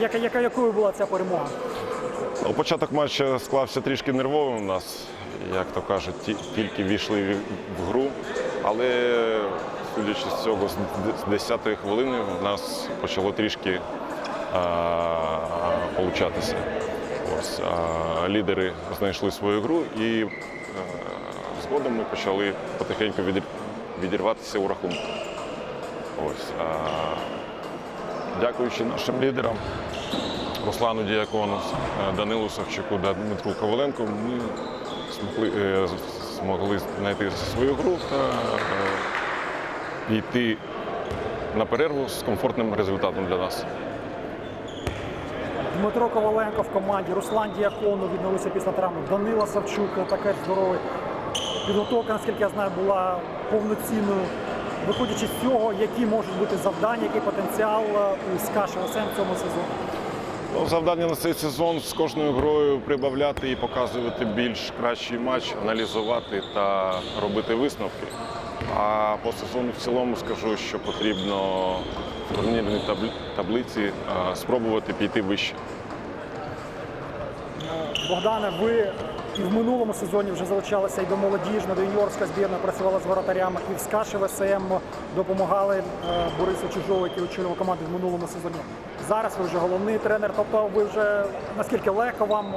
яка, яка, якою була ця перемога? Ну, Початок матчу склався трішки нервовим у нас, як то кажуть, тільки війшли в- гру. Але судячи з цього, з д- 10-ї хвилини у нас почало трішки а, получатися. Ось, а, лідери знайшли свою гру і а, згодом ми почали потихеньку відірватися у рахунку. Ось, а, дякуючи нашим лідерам, Руслану Діакону, е, Данилу Савчуку Дмитру Коваленку ми змогли, е, змогли знайти свою гру та е, йти на перерву з комфортним результатом для нас. Дмитро Коваленко в команді, Руслан Діакону відновився після травми. Данила Савчук також здоровий. Підготовка, наскільки я знаю, була повноцінною. Виходячи з цього, які можуть бути завдання, який потенціал е, у СКА ШВСМ в цьому сезоні? Ну, завдання на цей сезон з кожною грою прибавляти і показувати більш кращий матч, аналізувати та робити висновки. А по сезону в цілому скажу, що потрібно в турнірній табли- таблиці е, спробувати піти вище. Богдане, ви і в минулому сезоні вже залучалися і до молодіжної, до юніорська збірна, працювала з воротарями, і в СКА ШВСМ допомагали е, Борису Чужову, який очолював команду в минулому сезоні. Зараз ви вже головний тренер, тобто ви вже наскільки легко вам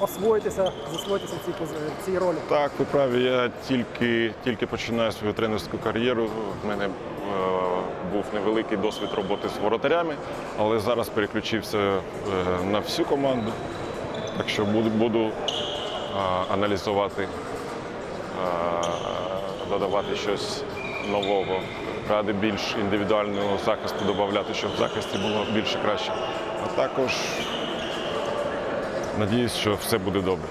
освоїтися, засвоїтися в цій, в цій ролі? Так, ви праві. Я тільки, тільки починаю свою тренерську кар'єру. В мене е, був невеликий досвід роботи з воротарями, але зараз переключився е, на всю команду. Так що буду, буду аналізувати, додавати щось нового, ради більш індивідуального захисту додати, щоб в захисті було більше краще. А також надіюсь, що все буде добре.